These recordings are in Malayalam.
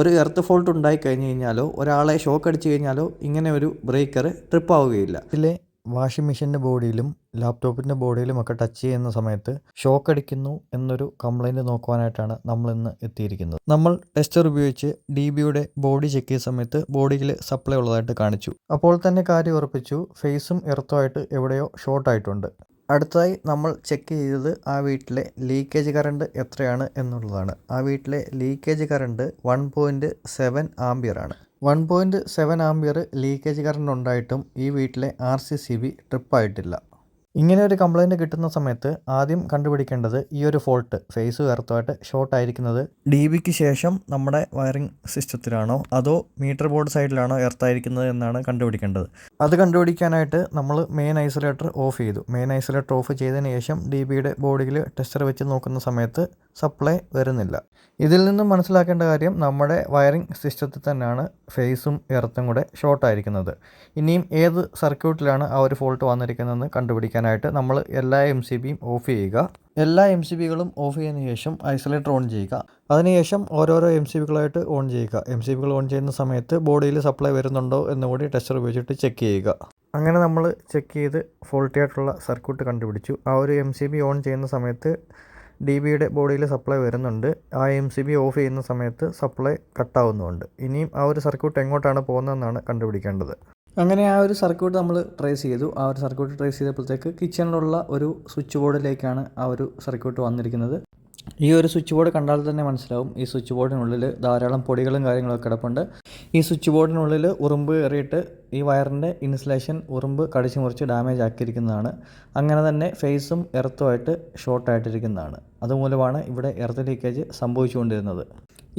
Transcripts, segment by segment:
ഒരു എർത്ത് ഫോൾട്ട് ഉണ്ടായി കഴിഞ്ഞു കഴിഞ്ഞാലോ ഒരാളെ ഷോക്ക് അടിച്ചു കഴിഞ്ഞാലോ ഇങ്ങനെ ഒരു ബ്രേക്കർ ട്രിപ്പ് ആവുകയില്ല. ഇതിലെ വാഷിംഗ് മെഷീന്റെ ബോഡിയിലും ലാപ്ടോപ്പിന്റെ ബോഡിയിലും ഒക്കെ ടച്ച് ചെയ്യുന്ന സമയത്ത് ഷോക്ക് അടിക്കുന്നു എന്നൊരു കംപ്ലൈന്റ് നോക്കുവാനായിട്ടാണ് നമ്മൾ ഇന്ന് എത്തിയിരിക്കുന്നത്. നമ്മൾ ടെസ്റ്റർ ഉപയോഗിച്ച് ഡി ബിയുടെ ബോഡി ചെക്ക് ചെയ്ത സമയത്ത് ബോഡിയിൽ സപ്ലൈ ഉള്ളതായിട്ട് കാണിച്ചു. അപ്പോൾ തന്നെ കാര്യം ഉറപ്പിച്ചു ഫേസും എർത്തുമായിട്ട് എവിടെയോ ഷോർട്ട് ആയിട്ടുണ്ട്. അടുത്തതായി നമ്മൾ ചെക്ക് ചെയ്തത് ആ വീട്ടിലെ ലീക്കേജ് കറണ്ട് എത്രയാണ് എന്നുള്ളതാണ്. ആ വീട്ടിലെ leakage current one point seven ampere ആണ്. One point seven ampere leakage current ഉണ്ടായിട്ടും ഈ വീട്ടിലെ ആർ സി സി ബി ട്രിപ്പായിട്ടില്ല ഇങ്ങനെ ഒരു കംപ്ലൈന്റ് കിട്ടുന്ന സമയത്ത് ആദ്യം കണ്ടുപിടിക്കേണ്ടത് ഈ ഒരു ഫോൾട്ട് ഫേസ് കറുത്തായിട്ട് ഷോർട്ട് ആയിരിക്കുന്നത് ഡി ബിക്ക് ശേഷം നമ്മുടെ വയറിംഗ് സിസ്റ്റത്തിലാണോ അതോ മീറ്റർ ബോർഡ് സൈഡിലാണോ എർത്തായിരിക്കുന്നത് എന്നാണ് കണ്ടുപിടിക്കേണ്ടത്. അത് കണ്ടുപിടിക്കാനായിട്ട് നമ്മൾ മെയിൻ ഐസൊലേറ്റർ ഓഫ് ചെയ്തു. മെയിൻ ഐസൊലേറ്റർ ഓഫ് ചെയ്തതിന് ശേഷം ഡി ബിയുടെ ബോഡിയിൽ ടെസ്റ്റർ വെച്ച് നോക്കുന്ന സമയത്ത് സപ്ലൈ വരുന്നില്ല. ഇതിൽ നിന്നും മനസ്സിലാക്കേണ്ട കാര്യം നമ്മുടെ വയറിംഗ് സിസ്റ്റത്തിൽ തന്നെയാണ് ഫേസും എർത്തും കൂടെ ഷോർട്ടായിരിക്കുന്നത് ഇനിയും ഏത് സർക്യൂട്ടിലാണ് ആ ഒരു ഫോൾട്ട് വന്നിരിക്കുന്നതെന്ന് കണ്ടുപിടിക്കാനായിട്ട് നമ്മൾ എല്ലാ എം സി ബിയും ഓഫ് ചെയ്യുക. എല്ലാ എം സി ബികളും ഓഫ് ചെയ്യുന്ന ശേഷം ഐസൊലേറ്റർ ഓൺ ചെയ്യുക. അതിനുശേഷം ഓരോരോ എം സി ബികളായിട്ട് ഓൺ ചെയ്യുക. എം സി ബികൾ ഓൺ ചെയ്യുന്ന സമയത്ത് ബോഡിയിൽ സപ്ലൈ വരുന്നുണ്ടോ എന്നുകൂടി ടെസ്റ്റർ ഉപയോഗിച്ചിട്ട് ചെക്ക് ചെയ്യുക. അങ്ങനെ നമ്മൾ ചെക്ക് ചെയ്ത് ഫോൾട്ടി ആയിട്ടുള്ള സർക്യൂട്ട് കണ്ടുപിടിച്ചു. ആ ഒരു എം സി ബി ഓൺ ചെയ്യുന്ന സമയത്ത് ഡി ബിയുടെ ബോഡിയിൽ സപ്ലൈ വരുന്നുണ്ട്. ആ എം സി ബി ഓഫ് ചെയ്യുന്ന സമയത്ത് സപ്ലൈ കട്ടാവുന്നുമുണ്ട് ഇനിയും ആ ഒരു സർക്യൂട്ട് എങ്ങോട്ടാണ് പോകുന്നതെന്നാണ് കണ്ടുപിടിക്കേണ്ടത്. അങ്ങനെ ആ ഒരു സർക്യൂട്ട് നമ്മൾ ട്രേസ് ചെയ്തു. ആ ഒരു സർക്യൂട്ട് ട്രേസ് ചെയ്തപ്പോഴത്തേക്ക് കിച്ചണിലുള്ള ഒരു സ്വിച്ച് ബോർഡിലേക്കാണ് ആ ഒരു സർക്യൂട്ട് വന്നിരിക്കുന്നത്. ഈ ഒരു സ്വിച്ച് ബോർഡ് കണ്ടാൽ തന്നെ മനസ്സിലാവും. ഈ സ്വിച്ച് ബോർഡിനുള്ളിൽ ധാരാളം പൊടികളും കാര്യങ്ങളൊക്കെ കിടപ്പുണ്ട്. ഈ സ്വിച്ച് ബോർഡിനുള്ളിൽ ഉറുമ്പ് കയറിയിട്ട് ഈ വയറിന്റെ ഇൻസുലേഷൻ ഉറുമ്പ് കടിച്ചു മുറിച്ച് ഡാമേജ് ആക്കിയിരിക്കുന്നതാണ്. അങ്ങനെ തന്നെ ഫേസും എർത്തുമായിട്ട് ഷോർട്ടായിട്ടിരിക്കുന്നതാണ് അതുമൂലമാണ് ഇവിടെ എർത്ത് ലീക്കേജ് സംഭവിച്ചുകൊണ്ടിരുന്നത്.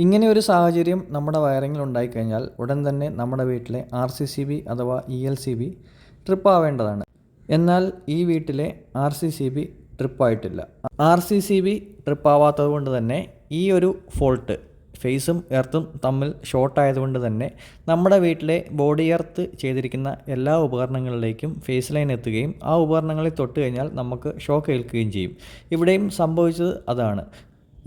ഇങ്ങനെ ഒരു സാഹചര്യം നമ്മുടെ വയറിങ്ങിൽ ഉണ്ടായിക്കഴിഞ്ഞാൽ ഉടൻ തന്നെ നമ്മുടെ വീട്ടിലെ ആർ സി സി ബി അഥവാ E L C B trip ആവേണ്ടതാണ് എന്നാൽ ഈ വീട്ടിലെ R C C B ട്രിപ്പായിട്ടില്ല. R C C B trip ആവാത്തത് കൊണ്ട് തന്നെ ഈ ഒരു ഫോൾട്ട് ഫേസും എർത്തും തമ്മിൽ ഷോർട്ട് ആയതുകൊണ്ട് തന്നെ നമ്മുടെ വീട്ടിലെ ബോഡി എർത്ത് ചെയ്തിരിക്കുന്ന എല്ലാ ഉപകരണങ്ങളിലേക്കും ഫേസ് ലൈൻ എത്തുകയും ആ ഉപകരണങ്ങളിൽ തൊട്ട് കഴിഞ്ഞാൽ നമുക്ക് ഷോക്ക് ഏൽക്കുകയും ചെയ്യും. ഇവിടെയും സംഭവിച്ചത് അതാണ്.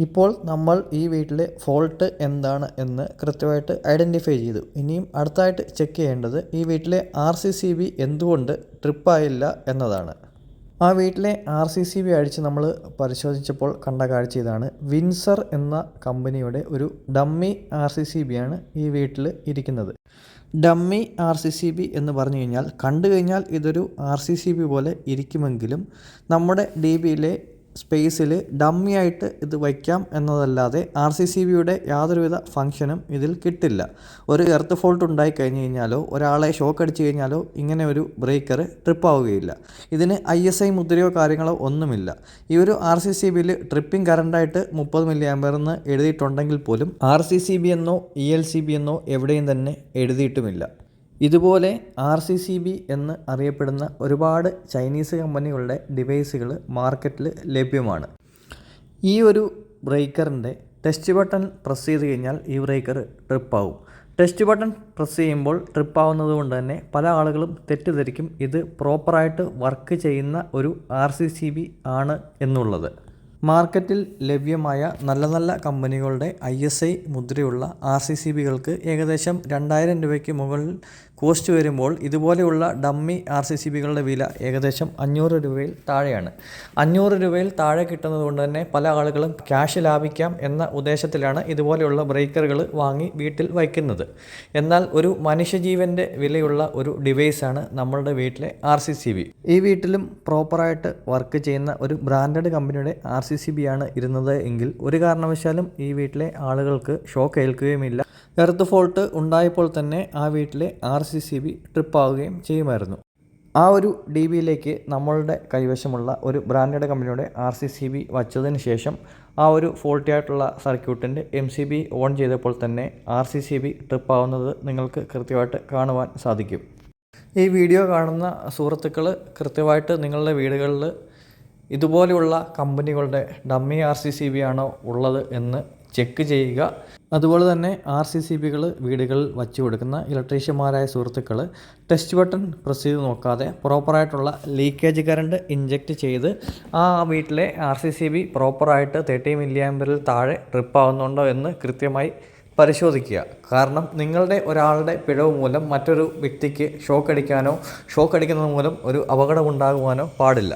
ഇപ്പോൾ നമ്മൾ ഈ വീട്ടിലെ ഫോൾട്ട് എന്താണ് എന്ന് കൃത്യമായിട്ട് ഐഡന്റിഫൈ ചെയ്തു. ഇനിയും അടുത്തായിട്ട് ചെക്ക് ചെയ്യേണ്ടത് ഈ വീട്ടിലെ ആർ സി സി ബി എന്തുകൊണ്ട് ട്രിപ്പായില്ല എന്നതാണ്. ആ വീട്ടിലെ ആർ സി സി ബി അടിച്ച് നമ്മൾ പരിശോധിച്ചപ്പോൾ കണ്ട കാഴ്ച ഇതാണ്. വിൻസർ എന്ന കമ്പനിയുടെ ഒരു dummy R C C B ആണ് ഈ വീട്ടിൽ ഇരിക്കുന്നത്. Dummy R C C B എന്ന് പറഞ്ഞു കഴിഞ്ഞാൽ കണ്ടു കഴിഞ്ഞാൽ ഇതൊരു ആർ സി സി ബി പോലെ ഇരിക്കുമെങ്കിലും നമ്മുടെ ഡി ബിയിലെ സ്പേസിൽ ഡമ്മി ആയിട്ട് ഇത് വയ്ക്കാം എന്നതല്ലാതെ ആർ സി സി ബിയുടെ യാതൊരുവിധ ഫങ്ഷനും ഇതിൽ കിട്ടില്ല. ഒരു എർത്ത് ഫോൾട്ട് ഉണ്ടായി കഴിഞ്ഞ് കഴിഞ്ഞാലോ ഒരാളെ ഷോക്ക് അടിച്ച് കഴിഞ്ഞാലോ ഇങ്ങനെ ഒരു ബ്രേക്കർ ട്രിപ്പ് ആവുകയില്ല ഇതിന് ഐ എസ് ഐ മുദ്രയോ കാര്യങ്ങളോ ഒന്നുമില്ല. ഈ ഒരു ആർ സി സി ബിയിൽ ട്രിപ്പിംഗ് കറണ്ടായിട്ട് മുപ്പത് മില്ലി ആമ്പയർന്ന് എഴുതിയിട്ടുണ്ടെങ്കിൽ പോലും ആർ സി സി ബി എന്നോ ഇ എൽ സി ബി എന്നോ എവിടെയും തന്നെ എഴുതിയിട്ടുമില്ല. ഇതുപോലെ ആർ സി സി ബി എന്ന് അറിയപ്പെടുന്ന ഒരുപാട് ചൈനീസ് കമ്പനികളുടെ ഡിവൈസുകൾ മാർക്കറ്റിൽ ലഭ്യമാണ്. ഈ ഒരു ബ്രേക്കറിന്റെ ടെസ്റ്റ് ബട്ടൺ പ്രസ് ചെയ്ത് കഴിഞ്ഞാൽ ഈ ബ്രേക്കർ ട്രിപ്പ് ആവും ടെസ്റ്റ് ബട്ടൺ പ്രസ് ചെയ്യുമ്പോൾ ട്രിപ്പ് ആവുന്നത് കൊണ്ട് തന്നെ പല ആളുകളും തെറ്റിദ്ധരിക്കും ഇത് പ്രോപ്പറായിട്ട് വർക്ക് ചെയ്യുന്ന ഒരു ആർ സി സി ബി ആണ് എന്നുള്ളത്. മാർക്കറ്റിൽ ലഭ്യമായ നല്ല നല്ല കമ്പനികളുടെ ഐ എസ് ഐ മുദ്രയുള്ള ആർ സി സി ബികൾക്ക് ഏകദേശം രണ്ടായിരം രൂപയ്ക്ക് മുകളിൽ കോസ്റ്റ് വരുമ്പോൾ ഇതുപോലെയുള്ള ഡമ്മി ആർ സി സി ബികളുടെ വില ഏകദേശം അഞ്ഞൂറ് രൂപയിൽ താഴെയാണ്. അഞ്ഞൂറ് രൂപയിൽ താഴെ കിട്ടുന്നത് കൊണ്ട് തന്നെ പല ആളുകളും ക്യാഷ് ലാഭിക്കാം എന്ന ഉദ്ദേശത്തിലാണ് ഇതുപോലെയുള്ള ബ്രേക്കറുകൾ വാങ്ങി വീട്ടിൽ വയ്ക്കുന്നത്. എന്നാൽ ഒരു മനുഷ്യജീവന്റെ വിലയുള്ള ഒരു ഡിവൈസാണ് നമ്മളുടെ വീട്ടിലെ ആർ സി സി ബി. ഈ വീട്ടിലും പ്രോപ്പറായിട്ട് വർക്ക് ചെയ്യുന്ന ഒരു ബ്രാൻഡഡ് കമ്പനിയുടെ ആർ സി സി ബി ആണ് ഇരുന്നത് എങ്കിൽ ഒരു കാരണവശാലും ഈ വീട്ടിലെ ആളുകൾക്ക് ഷോക്ക് ഏൽക്കുകയുമില്ല. എർത്ത് ഫോൾട്ട് ഉണ്ടായപ്പോൾ തന്നെ ആ വീട്ടിലെ ആർ സി സി ബി ട്രിപ്പാവുകയും ചെയ്യുമായിരുന്നു. ആ ഒരു ഡി ബിയിലേക്ക് നമ്മളുടെ കൈവശമുള്ള ഒരു ബ്രാൻഡഡ് കമ്പനിയുടെ ആർ സി സി ബി വച്ചതിന് ശേഷം ആ ഒരു ഫോൾട്ടി ആയിട്ടുള്ള സർക്യൂട്ടിന്റെ എം സി ബി ഓൺ ചെയ്തപ്പോൾ തന്നെ ആർ സി സി ബി ട്രിപ്പാവുന്നത് നിങ്ങൾക്ക് കൃത്യമായിട്ട് കാണുവാൻ സാധിക്കും. ഈ വീഡിയോ കാണുന്ന സുഹൃത്തുക്കൾ കൃത്യമായിട്ട് നിങ്ങളുടെ വീടുകളിൽ ഇതുപോലെയുള്ള കമ്പനികളുടെ dummy R C C B ആണോ ഉള്ളത് എന്ന് ചെക്ക് ചെയ്യുക. അതുപോലെ തന്നെ ആർ സി സി ബികൾ വീടുകളിൽ വച്ചു കൊടുക്കുന്ന ഇലക്ട്രീഷ്യന്മാരായ സുഹൃത്തുക്കൾ ടെസ്റ്റ് ബട്ടൺ പ്രസ് ചെയ്ത് നോക്കാതെ പ്രോപ്പറായിട്ടുള്ള ലീക്കേജ് കറണ്ട് ഇഞ്ചെക്റ്റ് ചെയ്ത് ആ വീട്ടിലെ ആർ സി സി ബി പ്രോപ്പറായിട്ട് തേർട്ടി മില്ലി താഴെ ട്രിപ്പ് ആവുന്നുണ്ടോ എന്ന് കൃത്യമായി പരിശോധിക്കുക. കാരണം നിങ്ങളുടെ ഒരാളുടെ പിഴവ് മൂലം മറ്റൊരു വ്യക്തിക്ക് ഷോക്ക് അടിക്കാനോ ഷോക്ക് അടിക്കുന്നത് മൂലം ഒരു അപകടമുണ്ടാകുവാനോ പാടില്ല.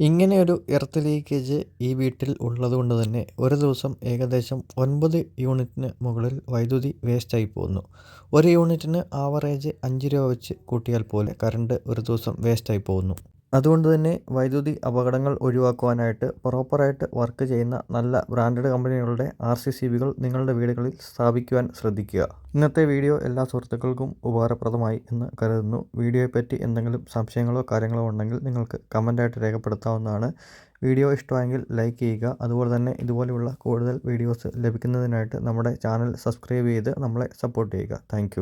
ഇങ്ങനെ ഒരു എർത്ത് ലീക്കേജ് ഈ വീട്ടിൽ ഉള്ളതുകൊണ്ട് തന്നെ ഒരു ദിവസം ഏകദേശം ഒൻപത് യൂണിറ്റിന് മുകളിൽ വൈദ്യുതി വേസ്റ്റായി പോകുന്നു. ഒരു യൂണിറ്റിന് ആവറേജ് അഞ്ച് രൂപ വെച്ച് കൂട്ടിയാൽ പോലെ കറണ്ട് ഒരു ദിവസം വേസ്റ്റായി പോകുന്നു. അതുകൊണ്ട് തന്നെ വൈദ്യുതി അപകടങ്ങൾ ഒഴിവാക്കുവാനായിട്ട് പ്രോപ്പറായിട്ട് വർക്ക് ചെയ്യുന്ന നല്ല ബ്രാൻഡഡ് കമ്പനികളുടെ ആർ സി സി ബികൾ നിങ്ങളുടെ വീടുകളിൽ സ്ഥാപിക്കുവാൻ ശ്രദ്ധിക്കുക. ഇന്നത്തെ വീഡിയോ എല്ലാ സുഹൃത്തുക്കൾക്കും ഉപകാരപ്രദമായി എന്ന് കരുതുന്നു. വീഡിയോയെപ്പറ്റി എന്തെങ്കിലും സംശയങ്ങളോ കാര്യങ്ങളോ ഉണ്ടെങ്കിൽ നിങ്ങൾക്ക് കമന്റായിട്ട് രേഖപ്പെടുത്താവുന്നതാണ്. വീഡിയോ ഇഷ്ടമായെങ്കിൽ ലൈക്ക് ചെയ്യുക. അതുപോലെ തന്നെ ഇതുപോലെയുള്ള കൂടുതൽ വീഡിയോസ് ലഭിക്കുന്നതിനായിട്ട് നമ്മുടെ ചാനൽ സബ്സ്ക്രൈബ് ചെയ്ത് നമ്മളെ സപ്പോർട്ട് ചെയ്യുക. താങ്ക്